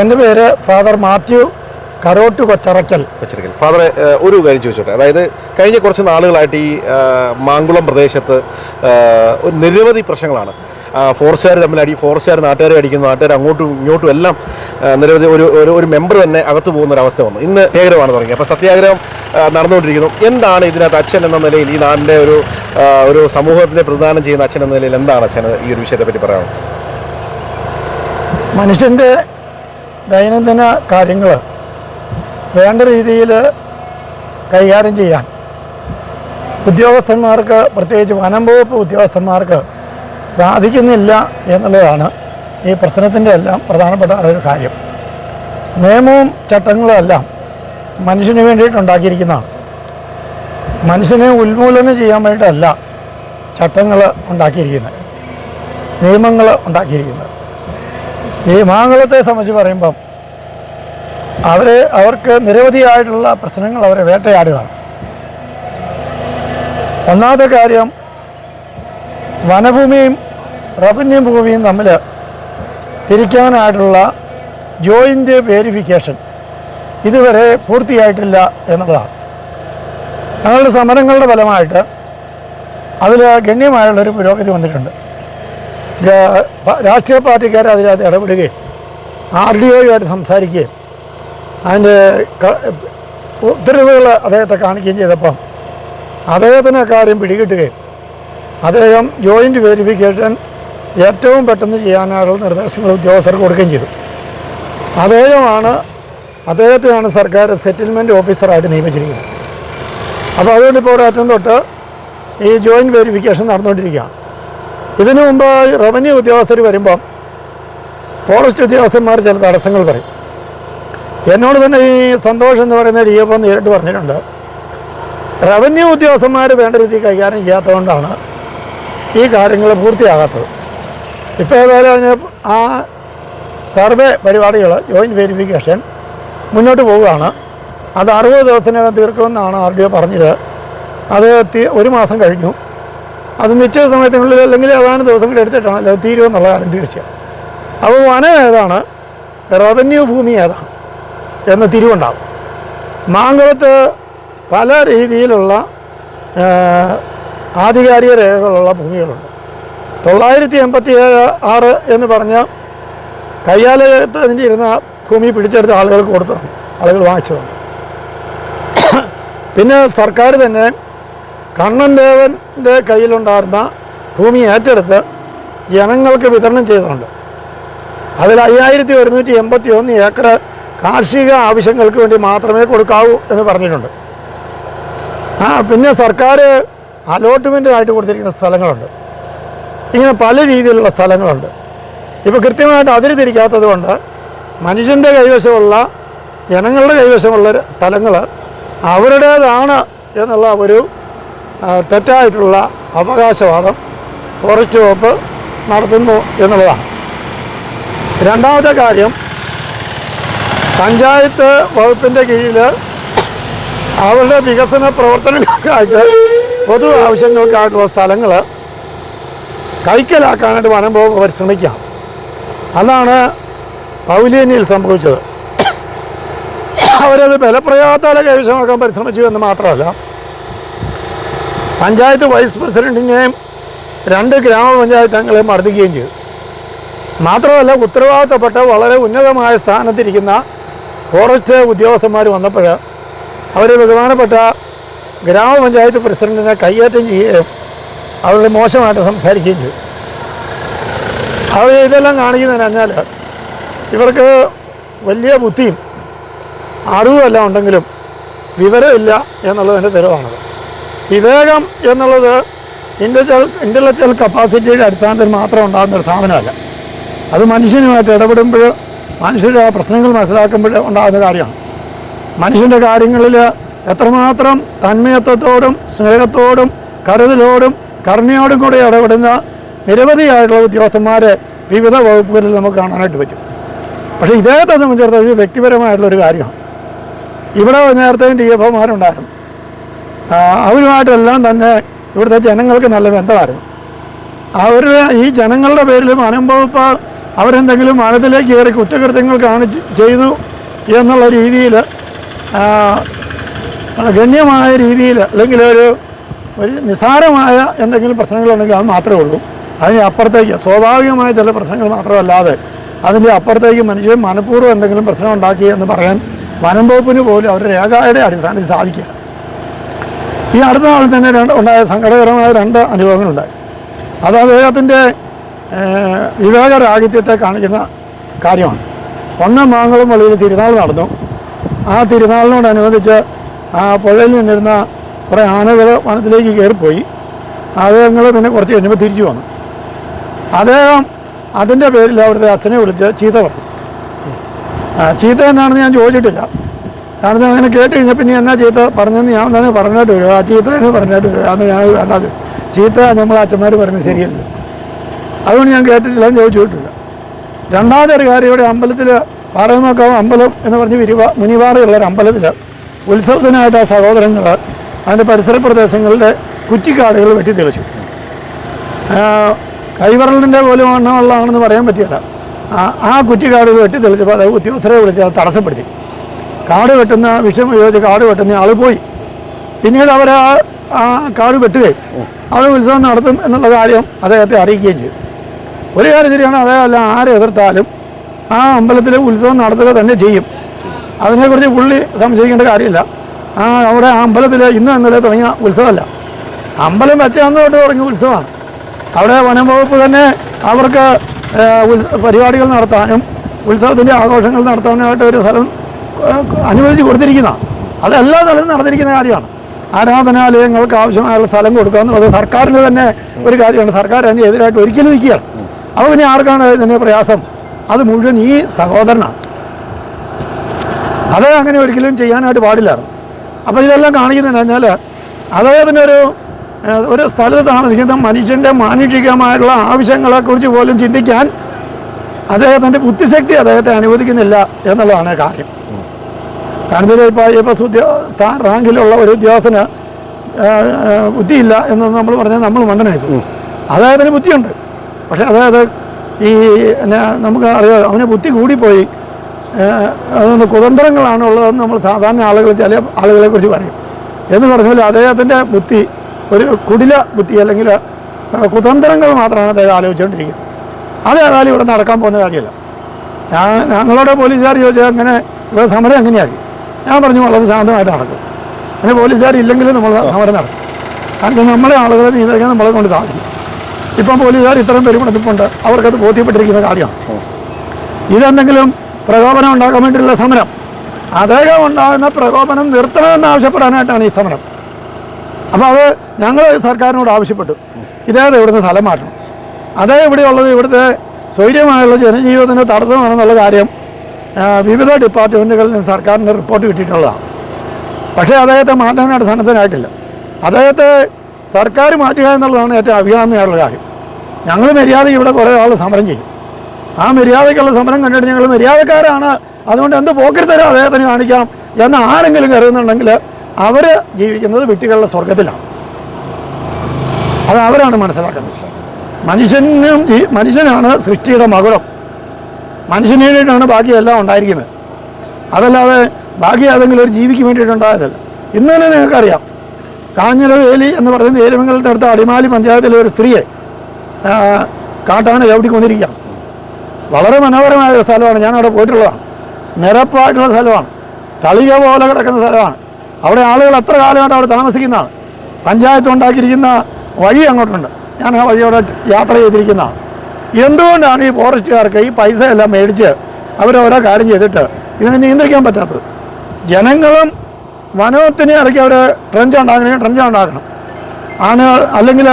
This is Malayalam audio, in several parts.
എന്റെ പേര് ഫാദർ മാത്യു കരോട്ട് കൊച്ചറയ്ക്കൽ. കൊച്ചറക്കൽ ഫാദറെ ഒരു കാര്യം ചോദിച്ചോട്ടെ. അതായത് കഴിഞ്ഞ കുറച്ച് നാളുകളായിട്ട് ഈ മാങ്കുളം പ്രദേശത്ത് ഒരു നിരവധി പ്രശ്നങ്ങളാണ്. ഫോറസ്റ്റുകാർ തമ്മിൽ അടി ഫോറസ്റ്റുകാർ നാട്ടുകാരെ അടിക്കുന്നു നാട്ടുകാർ അങ്ങോട്ടും ഇങ്ങോട്ടും എല്ലാം നിരവധി ഒരു ഒരു ഒരു മെമ്പർ തന്നെ അകത്തു പോകുന്ന ഒരു അവസ്ഥ വന്നു. ഇന്ന് സത്യാഗ്രഹമാണ് തുടങ്ങി. അപ്പോൾ സത്യാഗ്രഹം നടന്നുകൊണ്ടിരിക്കുന്നു. എന്താണ് ഇതിനകത്ത് അച്ഛൻ എന്ന നിലയിൽ ഈ നാടിന്റെ ഒരു ഒരു സമൂഹത്തിനെ പ്രതിദാനം ചെയ്യുന്ന അച്ഛൻ എന്ന നിലയിൽ എന്താണ് അച്ഛൻ ഈ ഒരു വിഷയത്തെപ്പറ്റി പറയാനുള്ളത്? മനുഷ്യന്റെ ദൈനംദിന കാര്യങ്ങൾ വേണ്ട രീതിയിൽ കൈകാര്യം ചെയ്യാൻ. ഉദ്യോഗസ്ഥന്മാർക്ക് പ്രത്യേകിച്ച് വനം വകുപ്പ് ഉദ്യോഗസ്ഥന്മാർക്ക് സാധിക്കുന്നില്ല എന്നുള്ളതാണ് ഈ പ്രശ്നത്തിന്റെ എല്ലാം പ്രധാനപ്പെട്ട ഒരു കാര്യം. നിയമവും ചട്ടങ്ങളും എല്ലാം മനുഷ്യന് വേണ്ടിയിട്ടുണ്ടാക്കിയിരിക്കുന്നതാണ് മനുഷ്യനെ ഉന്മൂലനം ചെയ്യാൻ വേണ്ടിയിട്ടല്ല ചട്ടങ്ങൾ ഉണ്ടാക്കിയിരിക്കുന്നത്. നിയമങ്ങൾ ഉണ്ടാക്കിയിരിക്കുന്നത്. ഈ മാങ്കുളത്തെ സംബന്ധിച്ച് പറയുമ്പം അവർ അവർക്ക് നിരവധിയായിട്ടുള്ള പ്രശ്നങ്ങൾ അവരെ വേട്ടയാടുകയാണ്. ഒന്നാമത്തെ കാര്യം വനഭൂമിയും റവന്യൂ ഭൂമിയും തമ്മിൽ തിരിക്കാനായിട്ടുള്ള ജോയിന്റ് വേരിഫിക്കേഷൻ ഇതുവരെ പൂർത്തിയായിട്ടില്ല എന്നതാണ്. ഞങ്ങളുടെ സമരങ്ങളുടെ ഫലമായിട്ട് അതിൽ ഗണ്യമായുള്ളൊരു പുരോഗതി വന്നിട്ടുണ്ട്. രാഷ്ട്രീയ പാർട്ടിക്കാർ അതിനകത്ത് ഇടപെടുകയും ആർ ഡി ഒയുമായിട്ട് സംസാരിക്കുകയും അതിന്റെ ഉത്തരവുകൾ അദ്ദേഹത്തെ കാണിക്കുകയും ചെയ്തപ്പം അദ്ദേഹത്തിന് കാര്യം പിടികിട്ടുകയും അദ്ദേഹം ജോയിന്റ് വെരിഫിക്കേഷൻ ഏറ്റവും പെട്ടെന്ന് ചെയ്യാനായുള്ള നിർദ്ദേശങ്ങൾ ഉദ്യോഗസ്ഥർക്ക് കൊടുക്കുകയും ചെയ്തു. അദ്ദേഹമാണ് അദ്ദേഹത്തെയാണ് സർക്കാർ സെറ്റിൽമെന്റ് ഓഫീസറായിട്ട് നിയമിച്ചിരിക്കുന്നത്. അപ്പോൾ അതുകൊണ്ട് ഇപ്പോൾ അറ്റം തൊട്ട് ഈ ജോയിന്റ് വെരിഫിക്കേഷൻ നടന്നുകൊണ്ടിരിക്കുകയാണ്. ഇതിനു മുമ്പ് റവന്യൂ ഉദ്യോഗസ്ഥർ വരുമ്പം ഫോറസ്റ്റ് ഉദ്യോഗസ്ഥന്മാർ ചില തടസ്സങ്ങൾ പറയും. എന്നോട് തന്നെ ഈ സന്തോഷം എന്ന് പറയുന്ന ഡി എഫ് നേരിട്ട് പറഞ്ഞിട്ടുണ്ട്. റവന്യൂ ഉദ്യോഗസ്ഥന്മാർ വേണ്ട രീതിയിൽ കൈകാര്യം ചെയ്യാത്തതുകൊണ്ടാണ് ഈ കാര്യങ്ങൾ പൂർത്തിയാകാത്തത്. ഇപ്പോൾ ഏതായാലും അതിന് ആ സർവേ പരിപാടികൾ ജോയിന്റ് വെരിഫിക്കേഷൻ മുന്നോട്ട് പോവുകയാണ്. അത് അറുപത് ദിവസത്തിനകം തീർക്കുമെന്നാണ് ആർ ഡി ഒ പറഞ്ഞത്. അത് ഒരു മാസം കഴിഞ്ഞു. അത് നിശ്ചിത സമയത്തിനുള്ളിൽ അല്ലെങ്കിൽ ഏതാനും ദിവസങ്ങൾ എടുത്തിട്ടാണ്. അത് തീരുമെന്നുള്ള കാര്യം തീർച്ചയാണ് അപ്പോൾ വനം ഏതാണ്? റവന്യൂ ഭൂമി ഏതാണ്? എന്ന് തിരിവുണ്ടാകും മാങ്കുളത്ത് പല രീതിയിലുള്ള ആധികാരിക രേഖകളുള്ള ഭൂമികളുണ്ട്. തൊള്ളായിരത്തി എൺപത്തി ഏഴ് ആറ് എന്ന് പറഞ്ഞ അതിന്റെ ഇരുന്ന ഭൂമി പിടിച്ചെടുത്ത ആളുകൾക്ക് കൊടുത്തതാണ്. ആളുകൾ വാങ്ങിച്ചതാണ്. പിന്നെ സർക്കാർ തന്നെ കണ്ണൻ ദേവന്റെ കയ്യിലുണ്ടായിരുന്ന ഭൂമി ഏറ്റെടുത്ത് ജനങ്ങൾക്ക് വിതരണം ചെയ്തിട്ടുണ്ട്. അതിൽ അയ്യായിരത്തി ഒരുന്നൂറ്റി എൺപത്തി ഒന്ന് ഏക്കർ കാർഷിക ആവശ്യങ്ങൾക്ക് വേണ്ടി മാത്രമേ കൊടുക്കാവൂ എന്ന് പറഞ്ഞിട്ടുണ്ട്. ആ പിന്നെ സർക്കാർ അലോട്ട്മെന്റ് ആയിട്ട് കൊടുത്തിരിക്കുന്ന സ്ഥലങ്ങളുണ്ട്. ഇങ്ങനെ പല രീതിയിലുള്ള സ്ഥലങ്ങളുണ്ട്. ഇപ്പോൾ കൃത്യമായിട്ട് അതിര് തിരിക്കാത്തത് കൊണ്ട് മനുഷ്യന്റെ കൈവശമുള്ള ജനങ്ങളുടെ കൈവശമുള്ള സ്ഥലങ്ങൾ അവരുടേതാണ് എന്നുള്ള ഒരു തെറ്റായിട്ടുള്ള അവകാശവാദം ഫോറസ്റ്റ് വകുപ്പ് നടത്തുന്നു എന്നുള്ളതാണ്. രണ്ടാമത്തെ കാര്യം പഞ്ചായത്ത് വകുപ്പിന്റെ കീഴിൽ അവരുടെ വികസന പ്രവർത്തനങ്ങൾക്കായിട്ട് പൊതു ആവശ്യങ്ങൾക്കായിട്ടുള്ള സ്ഥലങ്ങൾ കൈക്കലാക്കാനായിട്ട് വനം വകുപ്പ് പരിശ്രമിക്കാം അതാണ് പൗലീനിയിൽ സംഭവിച്ചത്. അവരത് ബലപ്രയോഗത്താലെ കൈവശമാക്കാൻ പരിശ്രമിച്ചു എന്ന് മാത്രമല്ല പഞ്ചായത്ത് വൈസ് പ്രസിഡന്റിനെയും രണ്ട് ഗ്രാമപഞ്ചായത്ത് അംഗങ്ങളെ മർദ്ദിക്കുകയും ചെയ്തു. മാത്രമല്ല ഉത്തരവാദിത്തപ്പെട്ട വളരെ ഉന്നതമായ സ്ഥാനത്തിരിക്കുന്ന ഫോറസ്റ്റ് ഉദ്യോഗസ്ഥന്മാർ വന്നപ്പോൾ അവർ ബഹുമാനപ്പെട്ട ഗ്രാമപഞ്ചായത്ത് പ്രസിഡന്റിനെ കയ്യേറ്റം ചെയ്യുകയും അവരുടെ മോശമായിട്ട് സംസാരിക്കുകയും ചെയ്തു. അവർ ഇതെല്ലാം കാണിക്കുന്നതിന് പറഞ്ഞാൽ ഇവർക്ക് വലിയ ബുദ്ധിയും അറിവുമെല്ലാം ഉണ്ടെങ്കിലും വിവരമില്ല എന്നുള്ളതിന്റെ തെളിവാണത്. വിവേകം എന്നുള്ളത് ഇന്റലക്ച്വൽ ഇന്റലക്ച്വൽ കപ്പാസിറ്റിയുടെ അടിസ്ഥാനത്തിൽ മാത്രം ഉണ്ടാകുന്ന ഒരു സാധനമല്ല. അത് മനുഷ്യനുമായിട്ട് ഇടപെടുമ്പോൾ മനുഷ്യരുടെ പ്രശ്നങ്ങൾ മനസ്സിലാക്കുമ്പോൾ ഉണ്ടാകുന്ന കാര്യമാണ്. മനുഷ്യന്റെ കാര്യങ്ങളിൽ എത്രമാത്രം തന്മയത്വത്തോടും സ്നേഹത്തോടും കരുതലോടും കരുണയോടും കൂടി ഇടപെടുന്ന നിരവധിയായിട്ടുള്ള ഉദ്യോഗസ്ഥന്മാരെ വിവിധ വകുപ്പുകളിൽ നമുക്ക് കാണാനായിട്ട് പറ്റും. പക്ഷേ ഇദ്ദേഹത്തെ സംബന്ധിച്ചിടത്തോളം ഇത് വ്യക്തിപരമായിട്ടുള്ളൊരു കാര്യമാണ്. ഇവിടെ നേരത്തെ ഡി എഫ് ഒമാരുണ്ടായിരുന്നു ആ, അവരുമായിട്ടെല്ലാം തന്നെ ഇവിടുത്തെ ജനങ്ങൾക്ക് നല്ല ബന്ധമായിരുന്നു. അവർ ഈ ജനങ്ങളുടെ പേരിൽ വനം വകുപ്പ് അവരെന്തെങ്കിലും വനത്തിലേക്ക് കയറി കുറ്റകൃത്യങ്ങൾ കാണിച്ച് ചെയ്തു എന്നുള്ള രീതിയിൽ ഗണ്യമായ രീതിയിൽ അല്ലെങ്കിൽ ഒരു ഒരു നിസാരമായ എന്തെങ്കിലും പ്രശ്നങ്ങളുണ്ടെങ്കിൽ അത് മാത്രമേ ഉള്ളൂ. അതിന് അപ്പുറത്തേക്ക് സ്വാഭാവികമായ ചില പ്രശ്നങ്ങൾ മാത്രമല്ലാതെ അതിന്റെ അപ്പുറത്തേക്ക് മനുഷ്യൻ മനഃപൂർവം എന്തെങ്കിലും പ്രശ്നം ഉണ്ടാക്കി എന്ന് പറയാൻ വനം വകുപ്പിന് പോലും അവരുടെ രേഖയുടെ അടിസ്ഥാനത്തിൽ സാധിക്കുക ഈ അടുത്ത നാളിൽ തന്നെ രണ്ട് ഉണ്ടായ സങ്കടകരമായ രണ്ട് അനുഭവങ്ങളുണ്ടായി. അത് അദ്ദേഹത്തിന്റെ വിവേകരാഹിത്യത്തെ കാണിക്കുന്ന കാര്യമാണ്. ഒന്ന് മാങ്ങളും വള്ളിയിൽ തിരുനാൾ നടന്നു. ആ തിരുനാളിനോടനുബന്ധിച്ച് ആ പുഴയിൽ നിന്നിരുന്ന കുറേ ആനകൾ വനത്തിലേക്ക് കയറിപ്പോയി. അദ്ദേഹങ്ങൾ പിന്നെ കുറച്ച് കഴിഞ്ഞപ്പോൾ തിരിച്ചു വന്നു. അദ്ദേഹം അതിന്റെ പേരിൽ അവിടുത്തെ അച്ഛനെ വിളിച്ച് ചീത്ത പറഞ്ഞു. ചീത്ത എന്നാണെന്ന് ഞാൻ ചോദിച്ചിട്ടില്ല. ഞാൻ അങ്ങനെ കേട്ട് കഴിഞ്ഞാൽ പിന്നെ എന്നാ ചീത്ത പറഞ്ഞെന്ന് ഞാൻ തന്നെ പറഞ്ഞിട്ട് വരും. ആ ചീത്ത തന്നെ പറഞ്ഞിട്ട് വരും. അന്ന് ഞാൻ വേണ്ടത് ചീത്ത നമ്മൾ അച്ഛന്മാർ പറയുന്നത് ശരിയല്ല. അതുകൊണ്ട് ഞാൻ കേട്ടിട്ടില്ല എന്ന് ചോദിച്ചിട്ടില്ല. രണ്ടാമത്തെ ഒരു കാര്യം ഇവിടെ അമ്പലത്തിൽ പാറമക്കാവ് അമ്പലം എന്ന് പറഞ്ഞ് വിരിവ മുനിവാറയുള്ള ഒരു അമ്പലത്തിൽ ഉത്സവത്തിനായിട്ട് ആ സഹോദരങ്ങൾ അതിന്റെ പരിസര പ്രദേശങ്ങളിലെ കുറ്റിക്കാടുകൾ വെട്ടിത്തെളിച്ചു കൈവറലിന്റെ പോലും എണ്ണമുള്ളതാണെന്ന് പറയാൻ പറ്റിയല്ല ആ ആ വെട്ടി തെളിച്ചപ്പോൾ അത് ഉദ്യോഗസ്ഥരെ വിളിച്ച് അത് തടസ്സപ്പെടുത്തി. കാട് വെട്ടുന്ന വിഷം ഉപയോഗിച്ച് കാട് വെട്ടുന്ന ആൾ പോയി. പിന്നീട് അവർ ആ ആ കാട് വെട്ടുകയും അവിടെ ഉത്സവം നടത്തും എന്നുള്ള കാര്യം അദ്ദേഹത്തെ അറിയിക്കുകയും ചെയ്തു. ഒരു കാര്യം ശരിയാണ് അതേപോലെ ആരെ എതിർത്താലും ആ അമ്പലത്തിൽ ഉത്സവം നടത്തുക തന്നെ ചെയ്യും. അതിനെക്കുറിച്ച് പുള്ളി സംശയിക്കേണ്ട കാര്യമില്ല. ആ അവിടെ അമ്പലത്തിൽ ഇന്നും ഇന്നലെ തുടങ്ങിയ ഉത്സവമല്ല. അമ്പലം വെച്ചാന്ന് തൊട്ട് തുടങ്ങിയ ഉത്സവമാണ്. അവിടെ വനം വകുപ്പ് തന്നെ അവർക്ക് പരിപാടികൾ നടത്താനും ഉത്സവത്തിന്റെ ആഘോഷങ്ങൾ നടത്താനായിട്ട് ഒരു സ്ഥലം അനുവദിച്ച് കൊടുത്തിരിക്കുന്നതാണ് അത് എല്ലാ സ്ഥലത്തും നടന്നിരിക്കുന്ന കാര്യമാണ്. ആരാധനാലയങ്ങൾക്ക് ആവശ്യമായുള്ള സ്ഥലം കൊടുക്കുക എന്നുള്ളത് സർക്കാരിന് തന്നെ ഒരു കാര്യമാണ്. സർക്കാർ അതിന് എതിരായിട്ട് ഒരിക്കലും നിൽക്കുകയാണ്. അപ്പോൾ പിന്നെ ആർക്കാണ് ഇതിന്റെ പ്രയാസം? അത് മുഴുവൻ ഈ സഹോദരനാണ്. അത് അങ്ങനെ ഒരിക്കലും ചെയ്യാനായിട്ട് പാടില്ലായിരുന്നു അപ്പോൾ ഇതെല്ലാം കാണിക്കുന്നതെന്ന് പറഞ്ഞാൽ ഏഹ്, ഒരു സ്ഥലത്ത് താമസിക്കുന്ന മനുഷ്യന്റെ മാനുഷികമായിട്ടുള്ള ആവശ്യങ്ങളെക്കുറിച്ച് പോലും ചിന്തിക്കാൻ അദ്ദേഹത്തിന്റെ ബുദ്ധിശക്തി അദ്ദേഹത്തെ അനുവദിക്കുന്നില്ല എന്നുള്ളതാണ് കാര്യം. കാരണം ഇപ്പോൾ ഐ എഫ് എസ് ഉദ്യോഗ റാങ്കിലുള്ള ഒരു ഉദ്യോഗസ്ഥന് ബുദ്ധിയില്ല എന്ന് നമ്മൾ പറഞ്ഞാൽ നമ്മൾ മണ്ടനായിരുന്നു അദ്ദേഹത്തിന് ബുദ്ധിയുണ്ട്. പക്ഷേ അതായത് ഈ നമുക്ക് അറിയാം അവന് ബുദ്ധി കൂടിപ്പോയി. അതുകൊണ്ട് കുതന്ത്രങ്ങളാണ് ഉള്ളതെന്ന് നമ്മൾ സാധാരണ ആളുകൾ ചില ആളുകളെ കുറിച്ച് പറയും. എന്ന് പറഞ്ഞാൽ അദ്ദേഹത്തിന്റെ ബുദ്ധി ഒരു കുടില ബുദ്ധി അല്ലെങ്കിൽ കുതന്ത്രങ്ങൾ മാത്രമാണ് അദ്ദേഹം ആലോചിച്ചുകൊണ്ടിരിക്കുന്നത്. അത് ഏതായാലും ഇവിടെ നടക്കാൻ പോകുന്ന കാര്യമല്ല. ഞാൻ ഞങ്ങളോട് പോലീസുകാർ ചോദിച്ചാൽ അങ്ങനെ ഇവിടെ സമരം എങ്ങനെയാക്കി? ഞാൻ പറഞ്ഞു വളരെ ശാന്തമായിട്ട് നടക്കും. അങ്ങനെ പോലീസുകാർ ഇല്ലെങ്കിലും നമ്മൾ സമരം നടക്കും. കാരണം നമ്മളെ ആളുകളെ നിയന്ത്രിക്കാൻ നമ്മളെ കൊണ്ട് സാധിക്കും. ഇപ്പം പോലീസുകാർ ഇത്രയും പെരുമടത്തിപ്പുണ്ട് അവർക്കത് ബോധ്യപ്പെട്ടിരിക്കുന്ന കാര്യമാണ്. ഇതെന്തെങ്കിലും പ്രകോപനം ഉണ്ടാക്കാൻ വേണ്ടിയിട്ടുള്ള സമരം. അദ്ദേഹം ഉണ്ടാകുന്ന പ്രകോപനം നിർത്തണമെന്ന് ആവശ്യപ്പെടാനായിട്ടാണ് ഈ സമരം. അപ്പോൾ അത് ഞങ്ങൾ സർക്കാരിനോട് ആവശ്യപ്പെട്ടു. ഇദ്ദേഹത്തെ ഇവിടുന്ന് സ്ഥലം മാറ്റണം. അതേ ഇവിടെയുള്ളത് ഇവിടുത്തെ സ്വൈര്യമായുള്ള ജനജീവിതത്തിന് തടസ്സമാണെന്നുള്ള കാര്യം വിവിധ ഡിപ്പാർട്ട്മെന്റുകളിൽ നിന്ന് സർക്കാരിന്റെ റിപ്പോർട്ട് കിട്ടിയിട്ടുള്ളതാണ്. പക്ഷേ അദ്ദേഹത്തെ മാറ്റാനായിട്ട് സന്നദ്ധനായിട്ടില്ല അദ്ദേഹത്തെ സർക്കാർ മാറ്റുക എന്നുള്ളതാണ് ഏറ്റവും അഭികാമ്യമായുള്ള കാര്യം. ഞങ്ങൾ മര്യാദയ്ക്ക് ഇവിടെ കുറേ ആൾ സമരം ചെയ്യും. ആ മര്യാദയ്ക്കുള്ള സമരം കണ്ടിട്ട് ഞങ്ങൾ മര്യാദക്കാരാണ്. അതുകൊണ്ട് എന്ത് പോക്കിരിത്തരം അദ്ദേഹത്തിന് കാണിക്കാം എന്ന് ആരെങ്കിലും കരുതുന്നുണ്ടെങ്കിൽ അവർ ജീവിക്കുന്നത് വിട്ടികളുടെ സ്വർഗത്തിലാണ് അത് അവരാണ് മനസ്സിലാക്കേണ്ടത് മനുഷ്യനും ഈ മനുഷ്യനാണ് സൃഷ്ടിയുടെ മകുടം. മനുഷ്യന് വേണ്ടിയിട്ടാണ് ബാക്കിയെല്ലാം ഉണ്ടായിരിക്കുന്നത്. അതല്ലാതെ ബാക്കി ഏതെങ്കിലും ഒരു ജീവിക്ക് വേണ്ടിയിട്ടുണ്ടായതല്ല ഇന്ന് തന്നെ നിങ്ങൾക്കറിയാം. കാഞ്ഞിര വേലി എന്ന് പറയുന്ന ഏരുമംഗലത്തടുത്ത അടിമാലി പഞ്ചായത്തിലെ ഒരു സ്ത്രീയെ ആ, കാട്ടാന ചവിട്ടി കൊന്നിരിക്കാം വളരെ മനോഹരമായ ഒരു സ്ഥലമാണ്. ഞാൻ അവിടെ പോയിട്ടുള്ളതാണ്. നിരപ്പായിട്ടുള്ള സ്ഥലമാണ്. തളിക പോലെ കിടക്കുന്ന സ്ഥലമാണ്. അവിടെ ആളുകൾ അത്ര കാലമായിട്ട് അവിടെ താമസിക്കുന്നതാണ്. പഞ്ചായത്ത് ഉണ്ടാക്കിയിരിക്കുന്ന വഴി അങ്ങോട്ടുണ്ട്. ഞാൻ ആ വഴിയോടെ യാത്ര ചെയ്തിരിക്കുന്നതാണ് എന്തുകൊണ്ടാണ് ഈ ഫോറസ്റ്റുകാർക്ക് ഈ പൈസ എല്ലാം മേടിച്ച് അവരോരോ കാര്യം ചെയ്തിട്ട് ഇതിനെ നിയന്ത്രിക്കാൻ പറ്റാത്തത്? ജനങ്ങളും വനത്തിന് ഇടയ്ക്ക് അവർ ട്രെഞ്ച് ഉണ്ടാക്കണമെങ്കിൽ ട്രെഞ്ച് ഉണ്ടാക്കണം. ആണ് അല്ലെങ്കിൽ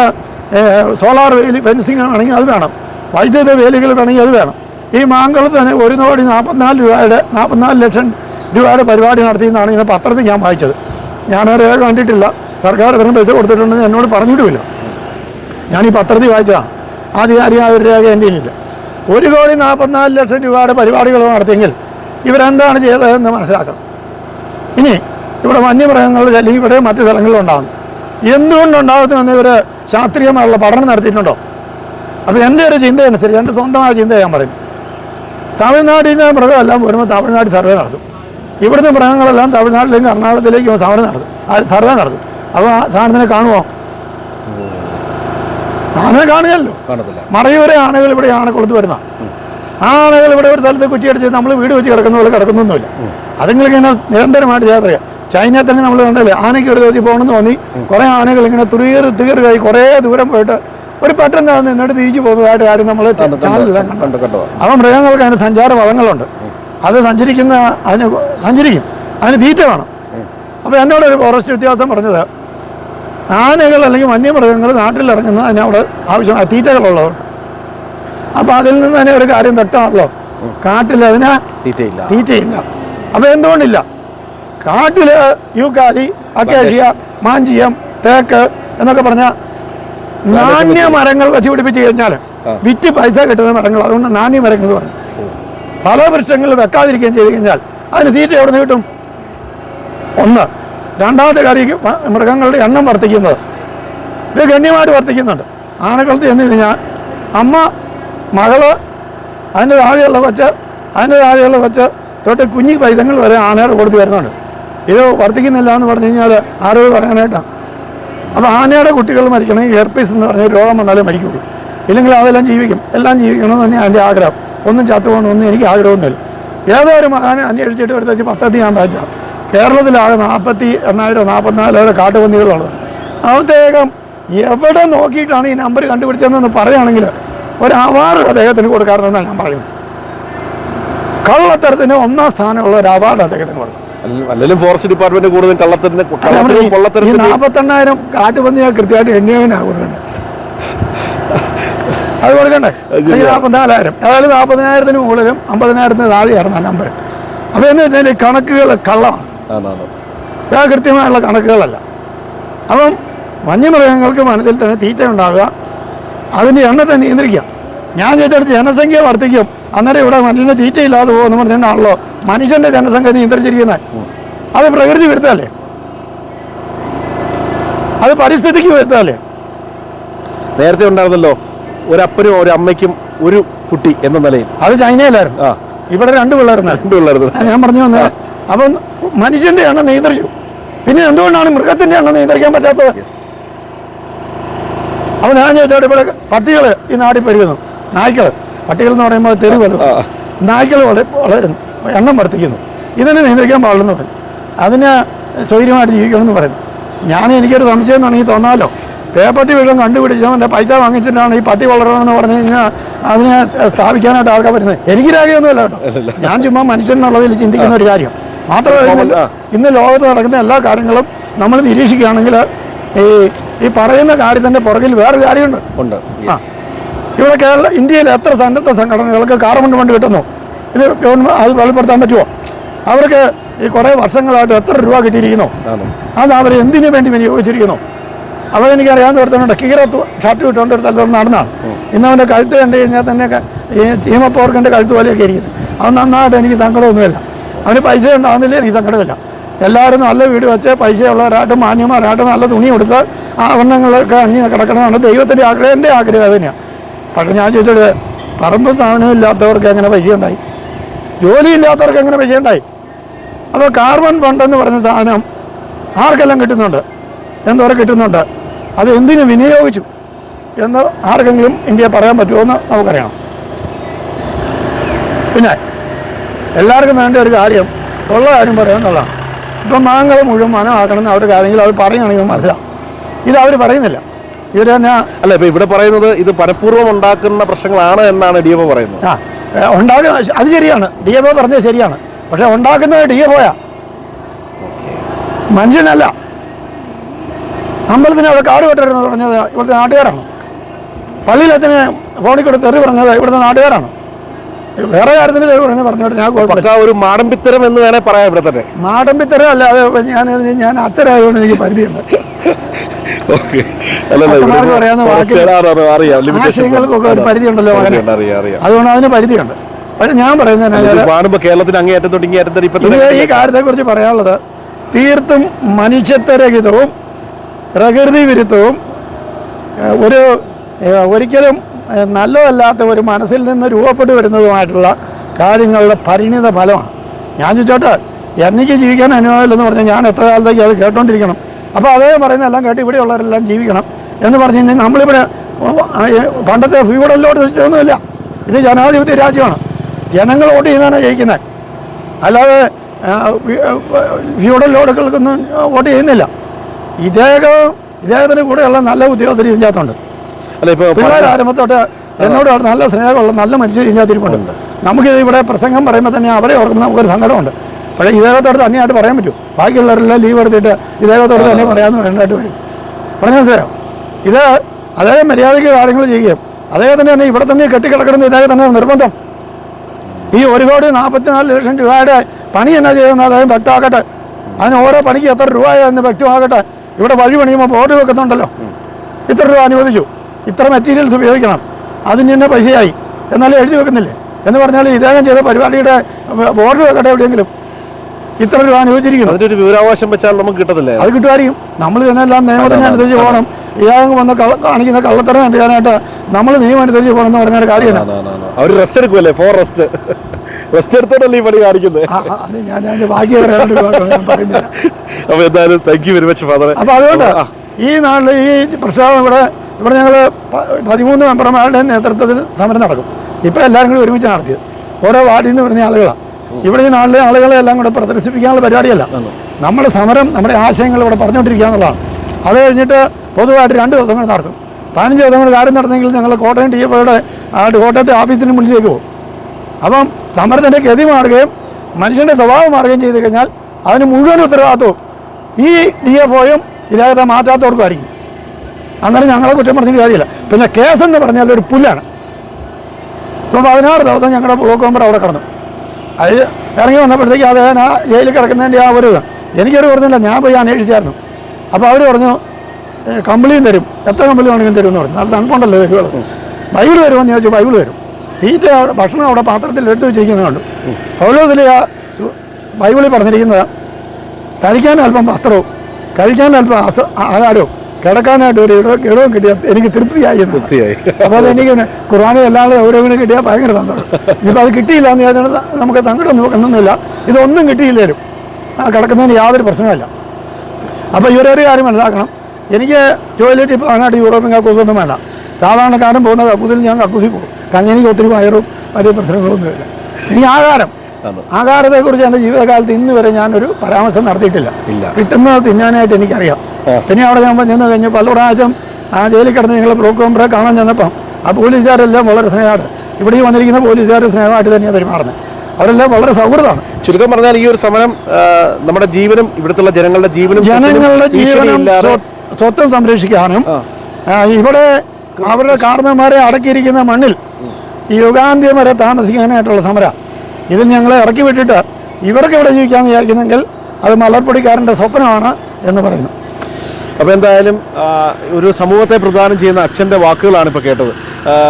സോളാർ വേലി ഫെൻസിങ് ആണെങ്കിൽ അത് വേണം. വൈദ്യുത വേലികൾ വേണമെങ്കിൽ അത് വേണം. ഈ മാങ്കുളത്ത് തന്നെ ഒരു കോടി നാൽപ്പത്തിനാല് രൂപയുടെ നാൽപ്പത്തിനാല് ലക്ഷം രൂപയുടെ പരിപാടി നടത്തിയെന്നാണ് ഇന്ന് പത്രത്തിൽ ഞാൻ വായിച്ചത്. ഞാനൊരു കണ്ടിട്ടില്ല. സർക്കാർ ഇത്രയും പൈസ കൊടുത്തിട്ടുണ്ടെന്ന് എന്നോട് പറഞ്ഞിട്ടുമില്ല. ഞാൻ ഈ പത്രത്തിൽ വായിച്ചതാണ് ആധികാരിക ഒരു രേഖ എന്റെ ഇല്ല ഒരു കോടി നാൽപ്പത്തിനാല് ലക്ഷം രൂപയുടെ പരിപാടികൾ നടത്തിയെങ്കിൽ ഇവരെന്താണ് ചെയ്തതെന്ന് മനസ്സിലാക്കണം. ഇനി ഇവിടെ വന്യമൃഗങ്ങളുടെ ശല്യം ഇവിടെ മറ്റു സ്ഥലങ്ങളിലും ഉണ്ടാകുന്നു. എന്തുകൊണ്ടുണ്ടാകുന്നു എന്ന് ഇവർ ശാസ്ത്രീയമായുള്ള പഠനം നടത്തിയിട്ടുണ്ടോ? അപ്പോൾ എന്റെ ഒരു ചിന്തയനുസരിച്ച് എന്റെ സ്വന്തമായ ചിന്ത ഞാൻ പറയും തമിഴ്നാട്ടിൽ നിന്ന് മൃഗമെല്ലാം വരുമ്പോൾ തമിഴ്നാട് സർവേ നടത്തും. ഇവിടുത്തെ മൃഗങ്ങളെല്ലാം തമിഴ്നാട്ടിലേക്കും കർണാടകത്തിലേക്കും സമരം നടത്തും. ആ സർവേ നടത്തും. അപ്പോൾ ആ സാധനത്തിനെ കാണുമോ? സാധനം കാണുകയല്ലോ. കാണത്തില്ല. മറയൂരെ ആനകൾ ഇവിടെ ആനക്കുളത്ത് വരുന്ന ആ ആനകൾ ഇവിടെ ഒരു സ്ഥലത്ത് കുറ്റിയടിച്ച് നമ്മൾ വീട് വെച്ച് കിടക്കുന്ന പോലെ കിടക്കുന്നൊന്നുമില്ല. അതുങ്ങൾക്ക് ഇങ്ങനെ നിരന്തരമായിട്ട് യാത്ര ചൈനയിൽ തന്നെ നമ്മൾ കണ്ടല്ലേ ആനയ്ക്ക് ഒരു ദിവസം പോകണമെന്ന് തോന്നി. കുറേ ആനകൾ ഇങ്ങനെ തുറീർ തീർക്കായി കുറേ ദൂരം പോയിട്ട് ഒരു പെട്ടെന്ന് അത് നിന്നിട്ട് തിരിച്ചു പോകുന്നതായിട്ട് കാര്യം നമ്മൾ ചാനലെല്ലാം കണ്ടു അപ്പം മൃഗങ്ങൾക്ക് അതിന് സഞ്ചാര പദങ്ങളുണ്ട് അത് സഞ്ചരിക്കുന്ന അതിന് സഞ്ചരിക്കും. അതിന് തീറ്റ വേണം. അപ്പോൾ എന്നോട് ഒരു ഫോറസ്റ്റ് വ്യത്യാസം പറഞ്ഞത് ആനകൾ അല്ലെങ്കിൽ വന്യമൃഗങ്ങൾ നാട്ടിലിറങ്ങുന്ന അതിനവിടെ ആവശ്യമായ തീറ്റകളുള്ളവർ. അപ്പോൾ അതിൽ നിന്ന് തന്നെ ഒരു കാര്യം വ്യക്തമാണല്ലോ. കാട്ടിൽ അതിന് തീറ്റയില്ല. തീറ്റയില്ല. അപ്പോൾ എന്തുകൊണ്ടില്ല? കാട്ടിൽ യൂക്കാലി അക്കേഷ്യ മാഞ്ചിയം തേക്ക് എന്നൊക്കെ പറഞ്ഞ നാണ്യ മരങ്ങൾ വെച്ച് പിടിപ്പിച്ച് കഴിഞ്ഞാൽ വിറ്റ് പൈസ കിട്ടുന്ന മരങ്ങൾ. അതുകൊണ്ട് നാണ്യ മരങ്ങൾ പറഞ്ഞു ഫലവൃക്ഷങ്ങൾ വെക്കാതിരിക്കുകയും ചെയ്ത് കഴിഞ്ഞാൽ അതിന് തീറ്റ എവിടെ നിന്ന് കിട്ടും? ഒന്ന് രണ്ടാമത്തെ കാര്യം മൃഗങ്ങളുടെ എണ്ണം വർദ്ധിക്കുന്നത്. ഇത് ഗണ്യമായിട്ട് വർദ്ധിക്കുന്നുണ്ട്. ആനകളത്ത് ചെന്ന് കഴിഞ്ഞാൽ അമ്മ മകൾ അതിന്റെ താഴെയുള്ള കൊച്ച് അതിന്റെ താഴെയുള്ള കൊച്ച് തൊട്ട് കുഞ്ഞി പൈതങ്ങൾ വരെ ആനയുടെ കൊടുത്ത് വരുന്നുണ്ട്. ഇത് വർദ്ധിക്കുന്നില്ല എന്ന് പറഞ്ഞു കഴിഞ്ഞാൽ ആരോട് പറയാനായിട്ടാണ് അപ്പോൾ ആനയുടെ കുട്ടികൾ മരിക്കണമെങ്കിൽ ഹെർപ്പീസ് എന്ന് പറഞ്ഞ രോഗം വന്നാലേ മരിക്കുള്ളൂ. ഇല്ലെങ്കിൽ അതെല്ലാം ജീവിക്കും. എല്ലാം ജീവിക്കണമെന്ന് തന്നെയാണ് എന്റെ ആഗ്രഹം. ഒന്നും ചത്തുപോകണമെന്ന് എനിക്ക് ആഗ്രഹമൊന്നുമില്ല. ഏതോ ഒരു അന്വേഷിച്ചിട്ട് ഒരു തെച്ച് പദ്ധതി ഞാൻ വായിച്ച കേരളത്തിലാകെ നാൽപ്പത്തി എണ്ണായിരം നാൽപ്പത്തിനാലായിരം കാട്ടുപന്നികളുള്ളത്. അദ്ദേഹം എവിടെ നോക്കിയിട്ടാണ് ഈ നമ്പർ കണ്ടുപിടിച്ചതെന്ന് പറയുകയാണെങ്കിൽ ഒരു അവാർഡ് അദ്ദേഹത്തിന് കൊടുക്കാറുണ്ടെന്നാണ് ഞാൻ പറയുന്നത്. കള്ളത്തരത്തിന് ഒന്നാം സ്ഥാനമുള്ള ഒരു അവാർഡ് അദ്ദേഹത്തിന് കൊടുക്കും. ഫോറസ്റ്റ് ഡിപ്പാർട്ട്മെന്റ് കൂടുതൽ കള്ളത്തരത്തിന് നാൽപ്പത്തെണ്ണായിരം കാട്ടുപന്നിയെ കൃത്യമായിട്ട് എണ്ണീനാ കൊടുക്കണ്ടേ? അത് കൊടുക്കണ്ടേ നാൽപ്പത്തിനാലായിരം ഏതായാലും നാൽപ്പതിനായിരത്തിന് മുകളിലും അമ്പതിനായിരത്തിന് താഴെയായിരുന്നു ആ നമ്പർ അപ്പോൾ എന്ന് വെച്ചാൽ ഈ കണക്കുകൾ കള്ളമാണ്. ഇത് കൃത്യമായുള്ള കണക്കുകളല്ല. അപ്പം വന്യമൃഗങ്ങൾക്ക് മനസ്സിൽ തന്നെ തീറ്റ ഉണ്ടാകുക അതിന്റെ എണ്ണത്തെ നിയന്ത്രിക്കുക. ഞാൻ ചോദിച്ചെടുത്ത് ജനസംഖ്യ വർദ്ധിക്കും അന്നേരം ഇവിടെ മനുഷ്യന് തീറ്റയില്ലാതെ പോകുമെന്ന് പറഞ്ഞിട്ടാണല്ലോ മനുഷ്യന്റെ ജനസംഖ്യ നിയന്ത്രിച്ചിരിക്കുന്നത്. അത് പ്രകൃതി വരുത്തല്ലേ? അത് പരിസ്ഥിതിക്ക് വരുത്തല്ലേ? നേരത്തെ ഉണ്ടായിരുന്നല്ലോ ഒരപ്പനും ഒരു അമ്മയ്ക്കും ഒരു കുട്ടി എന്ന നിലയിൽ. അത് ചൈനയിലായിരുന്നു. ആ. ഇവിടെ രണ്ട് പിള്ളേരുന്നു രണ്ട് പിള്ളേരുന്നു ഞാൻ പറഞ്ഞു വന്നത് അപ്പം മനുഷ്യന്റെ എണ്ണം നിയന്ത്രിച്ചു. പിന്നെ എന്തുകൊണ്ടാണ് മൃഗത്തിന്റെ എണ്ണം നിയന്ത്രിക്കാൻ പറ്റാത്തത്? അപ്പോൾ ഞാൻ ചോദിച്ചോട്ടെ ഇവിടെ പട്ടികൾ ഈ നാടി പെരുകുന്നു. നായ്ക്കൾ പട്ടികൾ എന്ന് പറയുമ്പോൾ തെരുവ് വലുത് നായ്ക്കൾ വളരെ വളരുന്നു. എണ്ണം വർദ്ധിക്കുന്നു. ഇതിനെ നിയന്ത്രിക്കാൻ പാടില്ലെന്ന് പറയും. അതിന് സ്വൈര്യമായിട്ട് ജീവിക്കണമെന്ന് പറയും. ഞാൻ എനിക്കൊരു സംശയം എന്നാണെങ്കിൽ തോന്നാലോ? പേപ്പട്ടി വിഷം കണ്ടുപിടിച്ചവന്റെ പൈസ വാങ്ങിച്ചിട്ടാണ് ഈ പട്ടി വളരണമെന്ന് പറഞ്ഞു കഴിഞ്ഞാൽ അതിനെ സ്ഥാപിക്കാനായിട്ട് ആർക്കാ പറ്റുന്നത് എനിക്ക് രാഗയൊന്നുമില്ല കേട്ടോ. ഞാൻ ചുമ്മാ മനുഷ്യൻ എന്നുള്ളതിൽ ചിന്തിക്കുന്ന ഒരു കാര്യം. മാത്രമല്ല ഇന്ന് ലോകത്ത് നടക്കുന്ന എല്ലാ കാര്യങ്ങളും നമ്മൾ നിരീക്ഷിക്കുകയാണെങ്കിൽ ഈ ഈ പറയുന്ന കാര്യത്തിന്റെ പുറകിൽ വേറൊരു കാര്യമുണ്ട്. ഉണ്ട്. ആ. ഇവിടെ കേരള ഇന്ത്യയിൽ എത്ര സന്നദ്ധ സംഘടനകൾക്ക് കാർബൺ ഫണ്ട് കിട്ടുന്നു? ഇത് ഗവൺമെന്റ് അത് വെളിപ്പെടുത്താൻ പറ്റുമോ? അവർക്ക് ഈ കുറേ വർഷങ്ങളായിട്ട് എത്ര രൂപ കിട്ടിയിരിക്കുന്നു? അത് അവർ എന്തിനു വേണ്ടി വിനിയോഗിച്ചിരിക്കുന്നു? അപ്പോൾ എനിക്കറിയാവുന്ന ഒരുത്തനുണ്ട് കീറത്ത് ഷർട്ട് ഇട്ടുകൊണ്ട് ഒരു തല്ലം നടന്നാണ് ഇന്ന് അവന്റെ കഴുത്ത് കണ്ടു കഴിഞ്ഞാൽ തന്നെ ഈ ചീമപ്പോർക്കന്റെ കഴുത്ത് പോലെയൊക്കെ ഇരിക്കുന്നത് അത് നന്നായിട്ട് എനിക്ക് സങ്കടമൊന്നുമില്ല. അവന് പൈസ ഉണ്ടാകുന്നില്ല എനിക്ക് സങ്കടമില്ല. എല്ലാവരും നല്ല വീട് വെച്ച് പൈസയുള്ളവരായിട്ട് മാന്യന്മാരായിട്ട് നല്ല തുണി കൊടുത്ത് ആഭരണങ്ങളൊക്കെ അണി കിടക്കണമെന്നാണ് ദൈവത്തിന്റെ ആഗ്രഹം എന്റെ ആഗ്രഹം തന്നെയാണ്. പക്ഷേ ഞാൻ ചോദിച്ചത് പറമ്പ് സാധനം ഇല്ലാത്തവർക്ക് എങ്ങനെ പൈസ ഉണ്ടായി? ജോലി ഇല്ലാത്തവർക്ക് എങ്ങനെ പൈസ ഉണ്ടായി? അപ്പോൾ കാർബൺ ഫണ്ട് എന്ന് പറഞ്ഞ സാധനം ആർക്കെല്ലാം കിട്ടുന്നുണ്ട്? എന്തോരം കിട്ടുന്നുണ്ട്? അത് എന്തിനു വിനിയോഗിച്ചു? എന്ന് ആർക്കെങ്കിലും ഇന്ത്യയെ പറയാൻ പറ്റുമോ എന്ന് നമുക്കറിയണം. പിന്നെ എല്ലാവർക്കും വേണ്ട ഒരു കാര്യം. ഉള്ള കാര്യം പറയാമെന്നുള്ളതാണ് ഇപ്പം മാങ്ങൾ മുഴുവൻ മനമാക്കണമെന്ന് അവർക്ക് കാര്യമെങ്കിൽ അത് പറയുകയാണെങ്കിൽ മനസ്സിലാവും. ഇത് അവർ പറയുന്നില്ല. ഇവർ തന്നെ അല്ല ഇപ്പം ഇവിടെ പറയുന്നത് ഇത് മനഃപൂർവം ഉണ്ടാക്കുന്ന പ്രശ്നങ്ങളാണ് എന്നാണ് ഡി എഫ് പറയുന്നത്. ആ ഉണ്ടാക്കുന്ന അത് ശരിയാണ്. ഡി എഫ് ഒ പറഞ്ഞത് ശരിയാണ്. പക്ഷേ ഉണ്ടാക്കുന്നത് ഡി എഫ് ഒയാ മനുഷ്യനല്ല. അമ്പലത്തിന് അവിടെ കാട് വെട്ടരുതെന്ന് പറഞ്ഞത് ഇവിടുത്തെ നാട്ടുകാരാണ്. പള്ളിയിൽ ഫോണിക്കൂടെ ഫോണിൽ കൂടെ തെറി പറഞ്ഞത് ഇവിടുത്തെ നാട്ടുകാരാണ്. വേറെ കാര്യത്തിന് പറഞ്ഞ് പറഞ്ഞോട്ട് ഞാൻ ഒരു മാടമ്പിത്തരം എന്ന് വേണേ പറയാം ഇവിടെ തന്നെ. മാടമ്പിത്തരം അല്ലാതെ ഞാൻ ഞാൻ അച്ഛനായതുകൊണ്ട് എനിക്ക് പരിധിയുണ്ട് ആശയങ്ങൾക്കൊക്കെ ഒരു. പരിധിയുണ്ടല്ലോ അതുകൊണ്ട് അതിന് പരിധിയുണ്ട്. പക്ഷെ ഞാൻ പറയുന്നത് കേരളത്തിന് അങ്ങേ അറ്റം തുടങ്ങി അറ്റം ഈ കാര്യത്തെക്കുറിച്ച് പറയാനുള്ളത് തീർത്തും മനുഷ്യത്വരഹിതവും പ്രകൃതി വിരുദ്ധവും ഒരു ഒരിക്കലും നല്ലതല്ലാത്ത ഒരു മനസ്സിൽ നിന്ന് രൂപപ്പെട്ടു വരുന്നതുമായിട്ടുള്ള കാര്യങ്ങളുടെ പരിണിത ഫലമാണ്. ഞാൻ ചോദിച്ചോട്ടെ എനിക്ക് ജീവിക്കാൻ അനുവാദമില്ലെന്ന് പറഞ്ഞാൽ ഞാൻ എത്ര കാലത്തേക്ക് അത് കേട്ടോണ്ടിരിക്കണം. അപ്പോൾ അതേ പറയുന്ന എല്ലാം കേട്ട് ഇവിടെയുള്ളവരെല്ലാം ജീവിക്കണം എന്ന് പറഞ്ഞു കഴിഞ്ഞാൽ നമ്മളിവിടെ പണ്ടത്തെ ഫ്യൂഡൽ ലോഡ് സിസ്റ്റം ഒന്നുമില്ല ഇത് ജനാധിപത്യ രാജ്യമാണ്. ജനങ്ങൾ വോട്ട് ചെയ്യുന്നതാണ് ജയിക്കുന്നത്. അല്ലാതെ ഫ്യൂഡൽ ലോഡുകൾക്കൊന്നും വോട്ട് ചെയ്യുന്നില്ല. ഇദ്ദേഹം ഇദ്ദേഹത്തിന് കൂടെയുള്ള നല്ല ഉദ്യോഗസ്ഥർ ഇതിന്റെ അല്ല പിള്ളേർ ആരംഭത്തോട്ട് എന്നോട് അവിടെ നല്ല സ്നേഹമുള്ള നല്ല മനുഷ്യർ ഇതിനകത്തിരിപ്പുണ്ട്. നമുക്കിത് ഇവിടെ പ്രസംഗം പറയുമ്പോൾ തന്നെ അവരെ ഓർക്കുമ്പോൾ നമുക്കൊരു സങ്കടമുണ്ട്. പക്ഷേ ഇദ്ദേഹത്തോട് തന്നെയായിട്ട് പറയാൻ പറ്റും. ബാക്കിയുള്ളവരെല്ലാം ലീവ് എടുത്തിട്ട് ഇദ്ദേഹത്തോട് തന്നെ പറയാമെന്ന് പറയേണ്ടതായിട്ട് വരും. പറഞ്ഞു മനസ്സിലായോ ഇത് അദ്ദേഹം മര്യാദയ്ക്ക് കാര്യങ്ങൾ ചെയ്യുകയും അദ്ദേഹത്തിന് തന്നെ ഇവിടെ തന്നെ കെട്ടിക്കിടക്കണമെന്ന് ഇദ്ദേഹം തന്നെ നിർബന്ധം. ഈ ഒരു കോടി നാൽപ്പത്തിനാല് ലക്ഷം രൂപയുടെ പണി എന്നാ ചെയ്തെന്ന് അദ്ദേഹം വ്യക്തമാക്കട്ടെ. അതിന് ഓരോ പണിക്ക് എത്ര രൂപയെന്ന് വ്യക്തമാക്കട്ടെ. ഇവിടെ വഴി പണിയുമ്പോൾ ബോർഡ് വെക്കുന്നുണ്ടല്ലോ. ഇത്ര രൂപ അനുവദിച്ചു. ഇത്ര മെറ്റീരിയൽസ് ഉപയോഗിക്കണം. അതിന് തന്നെ പൈസയായി. എന്നാലും എഴുതി വെക്കുന്നില്ലേ? എന്ന് പറഞ്ഞാൽ ഇദ്ദേഹം ചെയ്ത പരിപാടിയുടെ ബോർഡ് വെക്കട്ടെ എവിടെയെങ്കിലും. ഇത്ര രൂപ അനുവദിച്ചിരിക്കുന്നു അതിനൊരു ഒരു വിവരാവകാശം വെച്ചാൽ നമുക്ക് കിട്ടത്തില്ലേ? അത് കിട്ടുമായിരിക്കും. നമ്മൾ ഇതിനെല്ലാം നിയമത്തിനനുസരിച്ച് പോകണം. ഇയാൾക്ക് വന്ന് കള്ള കാണിക്കുന്ന കള്ളത്തരം ചെയ്യാനായിട്ട് നമ്മൾ നിയമം അനുസരിച്ച് പോകണം എന്ന് പറഞ്ഞൊരു കാര്യമാണ് അവർ റെസ്റ്റ് എടുക്കുമല്ലേ? ഫോർ റെസ്റ്റ് റെസ്റ്റ് ഈ പണി കാണിക്കുന്നത്? അത് ഞാൻ അതിന്റെ ബാക്കി പറയാനായിട്ട് പോകട്ടെ, അപ്പൊ എന്തായാലും thank you very much father അപ്പോൾ അതുകൊണ്ട് ഈ നാട്ടിൽ ഈ പ്രക്ഷോഭം ഇവിടെ ഇവിടെ ഞങ്ങൾ പതിമൂന്ന് മെമ്പർമാരുടെ നേതൃത്വത്തിൽ സമരം നടക്കും. ഇപ്പോൾ എല്ലാവരും കൂടി ഒരുമിച്ച് നടത്തിയത്. ഓരോ വാർഡിൽ നിന്ന് വരുന്ന ആളുകളാണ് ഇവിടെ ഈ നാട്ടിലെ ആളുകളെ എല്ലാം കൂടെ പ്രദർശിപ്പിക്കാനുള്ള പരിപാടിയല്ല. നമ്മുടെ സമരം നമ്മുടെ ആശയങ്ങൾ ഇവിടെ പറഞ്ഞുകൊണ്ടിരിക്കുക എന്നുള്ളതാണ്. അത് കഴിഞ്ഞിട്ട് പൊതുവായിട്ട് രണ്ട് ദിവസങ്ങൾ നടക്കും. പതിനഞ്ച് ദിവസങ്ങൾ കാര്യം നടന്നെങ്കിൽ ഞങ്ങൾ കോട്ടയം ഡി എഫ് ഒയുടെ കോട്ടയത്തെ ഓഫീസിന് മുന്നിലേക്ക് പോകും. അപ്പം സമരത്തിന്റെ ഗതി മാറുകയും മനുഷ്യന്റെ സ്വഭാവം മാറുകയും ചെയ്തു കഴിഞ്ഞാൽ അതിന് മുഴുവൻ ഉത്തരവാദിത്വവും ഈ ഡി എഫ് ഒയും ഇദ്ദേഹത്തെ മാറ്റാത്തവർക്കുമായിരിക്കും അന്നേരം ഞങ്ങളെ കുറ്റം പറഞ്ഞിട്ട് കാര്യമില്ല. പിന്നെ കേസെന്ന് പറഞ്ഞാൽ ഒരു പുല്ലാണ്. ഇപ്പോൾ പതിനാറ് ദിവസം ഞങ്ങളുടെ ബ്ലോക്ക് മെമ്പർ അവിടെ കിടന്നു. അത് ഇറങ്ങി വന്നപ്പോഴത്തേക്ക് അദ്ദേഹം ആ ജയിലിൽ കിടക്കുന്നതിന്റെ ആ ഒരു എനിക്കൊരു പറഞ്ഞില്ല ഞാൻ പോയി അന്വേഷിച്ചായിരുന്നു. അപ്പോൾ അവർ പറഞ്ഞു കമ്പിളിയും തരും. എത്ര കമ്പിളി വേണമെങ്കിലും തരും എന്ന് പറഞ്ഞു. നല്ല തണുപ്പുണ്ടല്ലോ വെഹികൾ ബൈബിൾ വരുമെന്ന് ചോദിച്ചു ബൈബിൾ വരും. തീറ്റ അവിടെ ഭക്ഷണം അവിടെ പാത്രത്തിൽ എടുത്തു കണ്ടു. പൗലോസിൽ ആ ബൈബിളിൽ പറഞ്ഞിരിക്കുന്നത് തരിക്കാൻ അല്പം വസ്ത്രവും കഴിക്കാൻ അല്പം ആഹാരവും കിടക്കാനായിട്ട് ഒരു ഇടവും ഇടവും കിട്ടിയാൽ എനിക്ക് തൃപ്തിയായി തൃപ്തിയായി. അപ്പോൾ അത് എനിക്ക് പിന്നെ ഖുർആാനും എല്ലാം എവിടെയെങ്കിലും കിട്ടിയാൽ ഭയങ്കര സന്തോഷം. ഇനിയിപ്പോൾ അത് കിട്ടിയില്ല എന്ന് ചോദിച്ചാൽ നമുക്ക് സങ്കടം നോക്കുന്നില്ല ഇതൊന്നും കിട്ടിയില്ലേലും ആ കിടക്കുന്നതിന് യാതൊരു പ്രശ്നമില്ല അപ്പോൾ ഇവരൊരു കാര്യം മനസ്സിലാക്കണം. എനിക്ക് ടോയ്ലറ്റ് ഇപ്പോൾ അങ്ങോട്ട് യൂറോപ്യൻ കക്കൂസൊന്നും വേണ്ട. സാധാരണക്കാരൻ പോകുന്ന കക്കൂസിൽ ഞാൻ കക്കൂസിൽ പോകും. കാരണം എനിക്ക് ഒത്തിരി വയറും വലിയ പ്രശ്നങ്ങളൊന്നുമില്ല. ഇനി ആഹാരം. ആഹാരത്തെക്കുറിച്ച് എന്റെ ജീവിതകാലത്ത് ഇന്ന് വരെ ഞാനൊരു പരാമർശം നടത്തിയിട്ടില്ല. ഇല്ല. കിട്ടുന്നത് തിന്നാനായിട്ട് എനിക്കറിയാം. പിന്നെ അവിടെ ഞാൻ ചെന്ന് കഴിഞ്ഞ് പല പ്രാവശ്യം ആ ജയിലിൽ കിടന്ന് ഞങ്ങൾ ബ്ലോക്ക് മെമ്പറെ കാണാൻ ചെന്നപ്പം ആ പോലീസുകാരെല്ലാം വളരെ സ്നേഹമാണ് ഇവിടെ വന്നിരിക്കുന്ന പോലീസുകാർ സ്നേഹമായിട്ട് തന്നെയാണ് പെരുമാറുന്നത്. അവരെല്ലാം വളരെ സൗഹൃദമാണ്. ചുരുക്കം പറഞ്ഞാൽ ഈ ഒരു സമരം നമ്മുടെ ജീവനും ഇവിടുത്തെ ജനങ്ങളുടെ ജീവനും ജനങ്ങളുടെ ജീവനും സ്വത്വം സംരക്ഷിക്കാനും ഇവിടെ അവരുടെ കാരണന്മാരെ അടക്കിയിരിക്കുന്ന മണ്ണിൽ ഈ യുഗാന്ത്യം വരെ താമസിക്കാനായിട്ടുള്ള സമര. ഇതിൽ ഞങ്ങളെ ഇറക്കി വിട്ടിട്ട് ഇവർക്ക് ഇവിടെ ജീവിക്കാമെന്ന് വിചാരിക്കുന്നെങ്കിൽ അത് മലർപ്പൊടിക്കാരന്റെ സ്വപ്നമാണ് എന്ന് പറയുന്നു. അപ്പോൾ എന്തായാലും ഒരു സമൂഹത്തെ പ്രദാനം ചെയ്യുന്ന അച്ഛന്റെ വാക്കുകളാണ് ഇപ്പോൾ കേട്ടത്.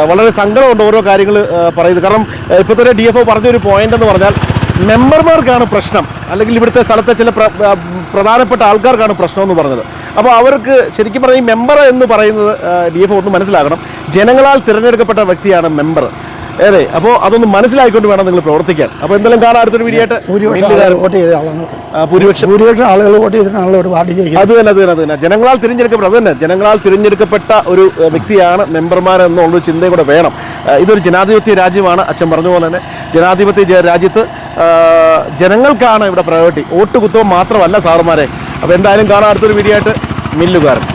വളരെ സങ്കടമുണ്ട് ഓരോ കാര്യങ്ങൾ പറയുന്നത്. കാരണം ഇപ്പോൾ തന്നെ ഡി എഫ് ഒ പറഞ്ഞൊരു പോയിന്റ് എന്ന് പറഞ്ഞാൽ മെമ്പർമാർക്കാണ് പ്രശ്നം. അല്ലെങ്കിൽ ഇവിടുത്തെ സ്ഥലത്തെ ചില പ്ര- പ്രധാനപ്പെട്ട ആൾക്കാർക്കാണ് പ്രശ്നം എന്ന് പറഞ്ഞത്. അപ്പോൾ അവർക്ക് ശരിക്കും പറഞ്ഞാൽ ഈ മെമ്പർ എന്ന് പറയുന്നത് ഡി എഫ് ഒന്ന് മനസ്സിലാക്കണം ജനങ്ങളാൽ തിരഞ്ഞെടുക്കപ്പെട്ട വ്യക്തിയാണ് മെമ്പർ. അതെ അപ്പോൾ അതൊന്ന് മനസ്സിലായിക്കൊണ്ട് വേണം നിങ്ങൾ പ്രവർത്തിക്കാൻ. അപ്പോൾ എന്തെങ്കിലും കാണാൻ അടുത്തൊരു വീഡിയോ ആയിട്ട്. ഭൂരിപക്ഷം വീണ്ടും ആളുകൾ വോട്ട് ചെയ്ത ഭൂരിപക്ഷം. ഭൂരിപക്ഷം ആളുകൾ വോട്ട് ചെയ്തിട്ടാണല്ലോ ഒരു പാർട്ടി ജയിക്കുന്നത് അത് തന്നെ അത് തന്നെ അത് തന്നെ. ജനങ്ങളാൽ തിരഞ്ഞെടുക്കപ്പെട്ട അത് തന്നെ. ജനങ്ങളാൽ തിരഞ്ഞെടുക്കപ്പെട്ട ഒരു വ്യക്തിയാണ് മെമ്പർമാർ എന്നുള്ള ചിന്തയും കൂടെ വേണം. ഇതൊരു ജനാധിപത്യ രാജ്യമാണ് അച്ഛൻ പറഞ്ഞ പോലെ തന്നെ. ജനാധിപത്യ രാജ്യത്ത് ജനങ്ങൾക്കാണ് ഇവിടെ പ്രയോറിറ്റി വോട്ട് കുത്തവും മാത്രമല്ല സാറുമാരെ. അപ്പോൾ എന്തായാലും കാണാൻ അടുത്തൊരു വീഡിയോ ആയിട്ട്. മില്ലുകാരൻ.